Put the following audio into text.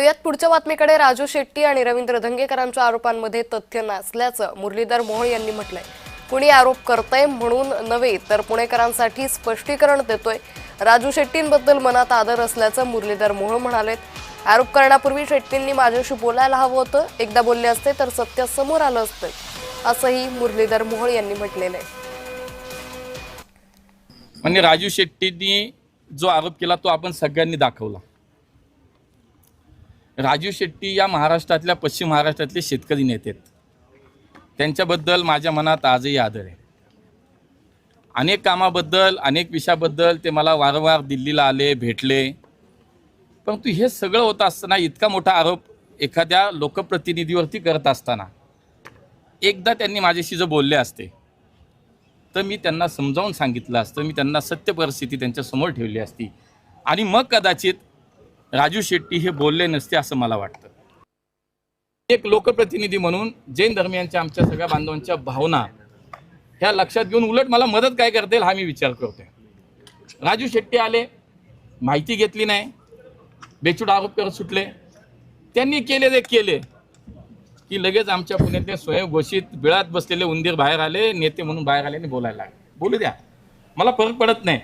यात पुढच्या बातमीकडे. राजू शेट्टी आणि रवींद्र धंगेकरांच्या आरोपांमध्ये तथ्य नसल्याचं मुरलीधर मोहोळ यांनी म्हटलंय. कुणी आरोप करतंय म्हणून नव्हे तर पुणेकरांसाठी स्पष्टीकरण देतोय. राजू शेट्टींबद्दल मनात आदर असल्याचं मुरलीधर मोहोळ म्हणालेत. आरोप करण्यापूर्वी शेट्टींनी माझ्याशी बोलायला हवं होतं. एकदा बोलले असते तर सत्य समोर आलं असतं असंही मुरलीधर मोहोळ यांनी म्हटलेलं आहे. म्हणजे राजू शेट्टींनी जो आरोप केला तो आपण सगळ्यांनी दाखवला. राजू शेट्टी या महाराष्ट्रातल्या पश्चिम महाराष्ट्रातले शेतकरी नेते आहेत. त्यांच्याबद्दल माझ्या मनात आजही आदर आहे. अनेक कामाबद्दल अनेक विषयाबद्दल ते मला वारंवार दिल्लीला आले भेटले. परंतु हे सगळं होत असताना इतका मोठा आरोप एखाद्या लोकप्रतिनिधीवरती करत असताना एकदा त्यांनी माझ्याशी जर बोलले असते तर मी त्यांना समजावून सांगितलं असतं. मी त्यांना सत्य परिस्थिती त्यांच्यासमोर ठेवली असती. आणि मग कदाचित राजू शेट्टी हे बोलले नसते असं मला वाटतं. एक लोकप्रतिनिधी म्हणून जैन धर्मियांच्या आमच्या सगळ्या बांधवांच्या भावना ह्या लक्षात घेऊन उलट मला मदत काय करता येईल हा मी विचार करतोय. राजू शेट्टी आले माहिती घेतली नाही बेचूड आरोप करत सुटले. त्यांनी केले ते केले की लगेच आमच्या पुण्यातले स्वयंघोषित बिळात बसलेले उंदीर बाहेर आले नेते म्हणून बाहेर आले आणि बोलायला लागले. बोलू द्या. मला फरक पडत नाही.